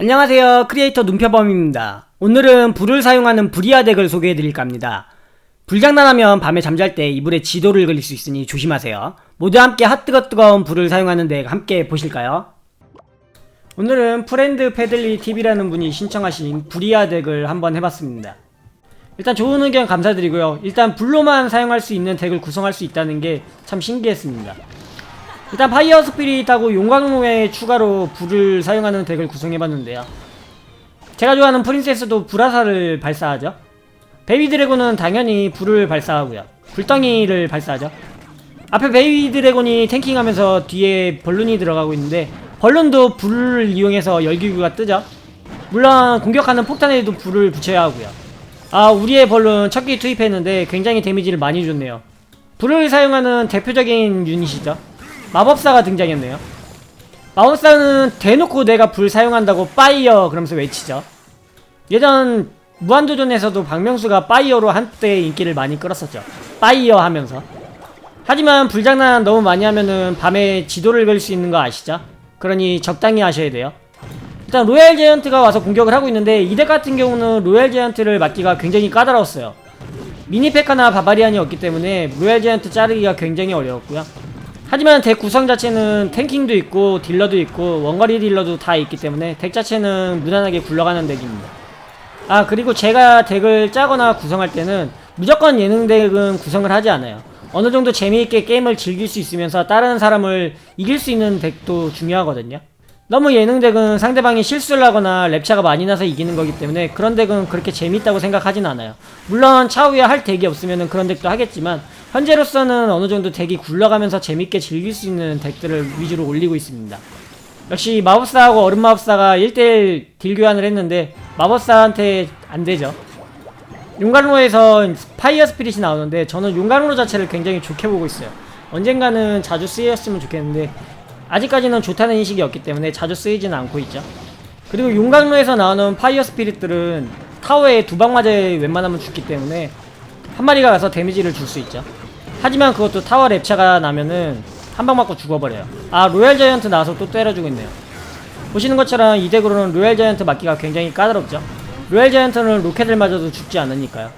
안녕하세요. 크리에이터 눈표범입니다. 오늘은 불을 사용하는 불이야 덱을 소개해드릴까 합니다. 불장난하면 밤에 잠잘 때 이불에 지도를 그릴 수 있으니 조심하세요. 모두 함께 핫뜨거 뜨거운 불을 사용하는 덱 함께 보실까요? 오늘은 프렌드 패들리 TV라는 분이 신청하신 불이야 덱을 한번 해봤습니다. 일단 좋은 의견 감사드리고요. 일단 불로만 사용할 수 있는 덱을 구성할 수 있다는 게 참 신기했습니다. 일단 파이어 스피릿하고 용광로에 추가로 불을 사용하는 덱을 구성해봤는데요. 제가 좋아하는 프린세스도 불화살을 발사하죠. 베이비 드래곤은 당연히 불을 발사하고요. 불덩이를 발사하죠. 앞에 베이비 드래곤이 탱킹하면서 뒤에 벌룬이 들어가고 있는데 벌룬도 불을 이용해서 열기구가 뜨죠. 물론 공격하는 폭탄에도 불을 붙여야 하고요. 아 우리의 벌룬 첫 기 투입했는데 굉장히 데미지를 많이 줬네요. 불을 사용하는 대표적인 유닛이죠. 마법사가 등장했네요. 마법사는 대놓고 내가 불 사용한다고 파이어 그러면서 외치죠. 예전 무한도전에서도 박명수가 파이어로 한때 인기를 많이 끌었었죠. 파이어 하면서. 하지만 불장난 너무 많이 하면은 밤에 지도를 그릴 수 있는 거 아시죠? 그러니 적당히 하셔야 돼요. 일단 로얄 제이언트가 와서 공격을 하고 있는데 이덱 같은 경우는 로얄 제이언트를 맞기가 굉장히 까다로웠어요. 미니페카나 바바리안이 없기 때문에 로얄 제이언트 자르기가 굉장히 어려웠고요. 하지만 덱 구성 자체는 탱킹도 있고 딜러도 있고 원거리 딜러도 다 있기 때문에 덱 자체는 무난하게 굴러가는 덱입니다. 아 그리고 제가 덱을 짜거나 구성할 때는 무조건 예능 덱은 구성을 하지 않아요. 어느 정도 재미있게 게임을 즐길 수 있으면서 다른 사람을 이길 수 있는 덱도 중요하거든요. 너무 예능 덱은 상대방이 실수를 하거나 랩차가 많이 나서 이기는 거기 때문에 그런 덱은 그렇게 재밌다고 생각하진 않아요. 물론 차후에 할 덱이 없으면 그런 덱도 하겠지만 현재로서는 어느 정도 덱이 굴러가면서 재밌게 즐길 수 있는 덱들을 위주로 올리고 있습니다. 역시 마법사하고 얼음 마법사가 1대1 딜 교환을 했는데 마법사한테 안 되죠. 용광로에서 파이어 스피릿이 나오는데 저는 용광로 자체를 굉장히 좋게 보고 있어요. 언젠가는 자주 쓰였으면 좋겠는데 아직까지는 좋다는 인식이 없기 때문에 자주 쓰이지는 않고 있죠. 그리고 용광로에서 나오는 파이어 스피릿들은 타워에 두 방 맞아 웬만하면 죽기 때문에 한 마리가 가서 데미지를 줄 수 있죠. 하지만 그것도 타워 랩차가 나면은 한 방 맞고 죽어버려요. 아 로얄 자이언트 나와서 또 때려주고 있네요. 보시는 것처럼 이 덱으로는 로얄 자이언트 맞기가 굉장히 까다롭죠. 로얄 자이언트는 로켓을 맞아도 죽지 않으니까요.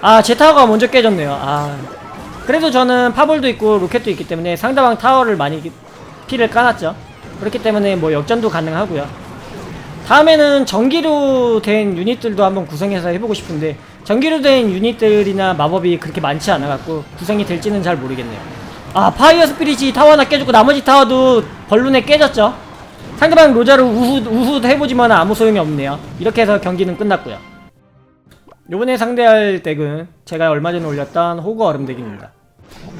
아 제 타워가 먼저 깨졌네요. 아 그래도 저는 파볼도 있고 로켓도 있기 때문에 상대방 타워를 많이 피를 까놨죠. 그렇기 때문에 뭐 역전도 가능하고요. 다음에는 전기로 된 유닛들도 한번 구성해서 해보고 싶은데 전기로 된 유닛들이나 마법이 그렇게 많지 않아갖고 구성이 될지는 잘 모르겠네요. 아 파이어 스피릿이 타워 하나 깨졌고 나머지 타워도 벌룬에 깨졌죠. 상대방 로자를 우후 우후 해보지만 아무 소용이 없네요. 이렇게 해서 경기는 끝났고요. 요번에 상대할 덱은 제가 얼마 전에 올렸던 호그 얼음 덱입니다.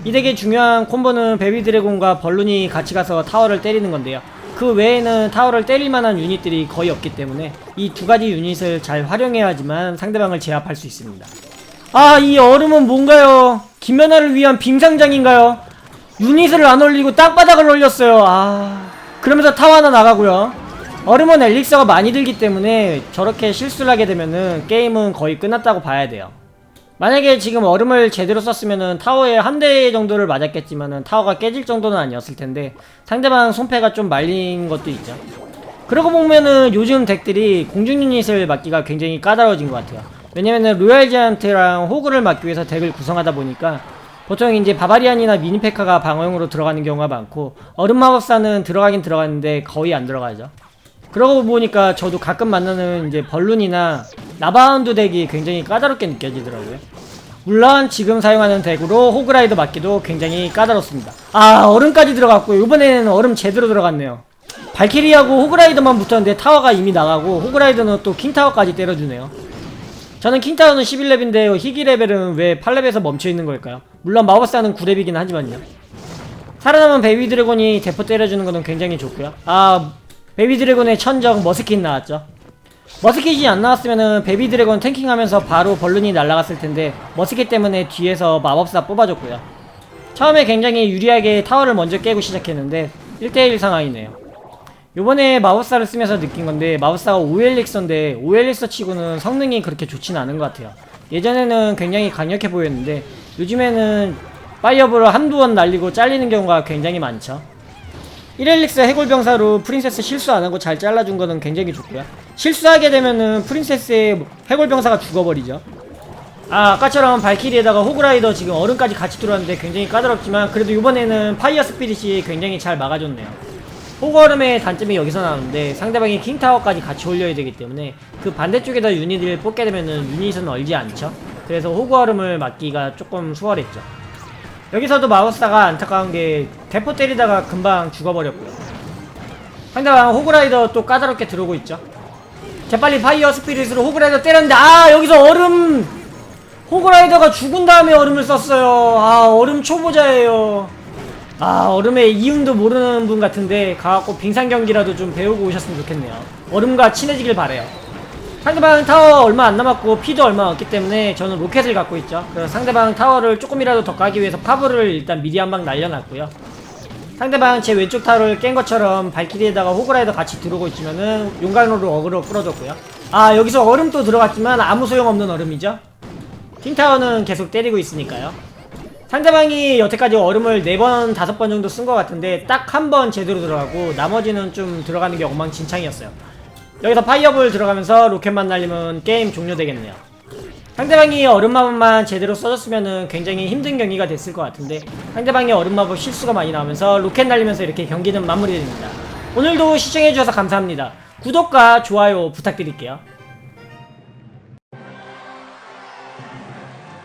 이 덱의 중요한 콤보는 베비 드래곤과 벌룬이 같이 가서 타워를 때리는 건데요. 그 외에는 타워를 때릴 만한 유닛들이 거의 없기 때문에 이 두 가지 유닛을 잘 활용해야지만 상대방을 제압할 수 있습니다. 아, 이 얼음은 뭔가요? 김연아를 위한 빙상장인가요? 유닛을 안 올리고 땅바닥을 올렸어요. 아, 그러면서 타워 하나 나가고요. 얼음은 엘릭서가 많이 들기 때문에 저렇게 실수를 하게 되면은 게임은 거의 끝났다고 봐야 돼요. 만약에 지금 얼음을 제대로 썼으면은 타워에 한 대 정도를 맞았겠지만은 타워가 깨질 정도는 아니었을 텐데 상대방 손패가 좀 말린 것도 있죠. 그러고 보면은 요즘 덱들이 공중 유닛을 맞기가 굉장히 까다로워진 것 같아요. 왜냐면은 로얄 제한트랑 호그를 막기 위해서 덱을 구성하다 보니까 보통 이제 바바리안이나 미니페카가 방어용으로 들어가는 경우가 많고 얼음 마법사는 들어가긴 들어가는데 거의 안 들어가죠. 그러고 보니까 저도 가끔 만나는 이제 벌룬이나 나바운드 덱이 굉장히 까다롭게 느껴지더라고요. 물론 지금 사용하는 덱으로 호그라이더 맞기도 굉장히 까다롭습니다. 아 얼음까지 들어갔고 이번에는 얼음 제대로 들어갔네요. 발키리하고 호그라이더만 붙었는데 타워가 이미 나가고 호그라이더는 또 킹타워까지 때려주네요. 저는 킹타워는 11렙인데 희귀 레벨은 왜 8렙에서 멈춰있는 걸까요? 물론 마법사는 9렙이긴 하지만요. 살아남은 베이비 드래곤이 대포 때려주는 거는 굉장히 좋고요. 아 베이비 드래곤의 천적 머스킷 나왔죠. 머스킷이 안 나왔으면은 베이비 드래곤 탱킹하면서 바로 벌룬이 날아갔을 텐데 머스킷 때문에 뒤에서 마법사 뽑아줬고요. 처음에 굉장히 유리하게 타워를 먼저 깨고 시작했는데 1대1 상황이네요. 요번에 마법사를 쓰면서 느낀 건데 마법사가 오엘릭서인데 오엘릭서 치고는 성능이 그렇게 좋진 않은 것 같아요. 예전에는 굉장히 강력해 보였는데 요즘에는 파이어볼을 한두 번 날리고 잘리는 경우가 굉장히 많죠. 1렐릭스 해골병사로 프린세스 실수 안 하고 잘 잘라준 거는 굉장히 좋고요. 실수하게 되면은 프린세스의 해골병사가 죽어버리죠. 아, 아까처럼 발키리에다가 호그라이더 지금 얼음까지 같이 들어왔는데 굉장히 까다롭지만 그래도 이번에는 파이어 스피릿이 굉장히 잘 막아줬네요. 호그 얼음의 단점이 여기서 나오는데 상대방이 킹타워까지 같이 올려야 되기 때문에 그 반대쪽에다 유닛을 뽑게 되면은 유닛은 얼지 않죠. 그래서 호그 얼음을 막기가 조금 수월했죠. 여기서도 마우스가 안타까운 게 대포 때리다가 금방 죽어버렸고요. 상대방 호그라이더 또 까다롭게 들어오고 있죠. 재빨리 파이어 스피릿으로 호그라이더 때렸는데 아 여기서 얼음 호그라이더가 죽은 다음에 얼음을 썼어요. 아 얼음 초보자예요. 아 얼음의 이응도 모르는 분 같은데 가갖고 빙상 경기라도 좀 배우고 오셨으면 좋겠네요. 얼음과 친해지길 바래요. 상대방 타워 얼마 안 남았고 피도 얼마 없기 때문에 저는 로켓을 갖고 있죠. 그래서 상대방 타워를 조금이라도 더 까기 위해서 파브를 일단 미리 한 방 날려놨고요. 상대방 제 왼쪽 타워를 깬 것처럼 발키리에다가 호그라이더 같이 들어오고 있으면은 용광로로 어그로 끌어줬고요. 아 여기서 얼음 또 들어갔지만 아무 소용없는 얼음이죠. 킹타워는 계속 때리고 있으니까요. 상대방이 여태까지 얼음을 4번, 5번 정도 쓴 것 같은데 딱 한 번 제대로 들어가고 나머지는 좀 들어가는 게 엉망진창이었어요. 여기서 파이어볼 들어가면서 로켓만 날리면 게임 종료되겠네요. 상대방이 얼음마법만 제대로 써줬으면 굉장히 힘든 경기가 됐을 것 같은데 상대방이 얼음마법 실수가 많이 나오면서 로켓 날리면서 이렇게 경기는 마무리됩니다. 오늘도 시청해주셔서 감사합니다. 구독과 좋아요 부탁드릴게요.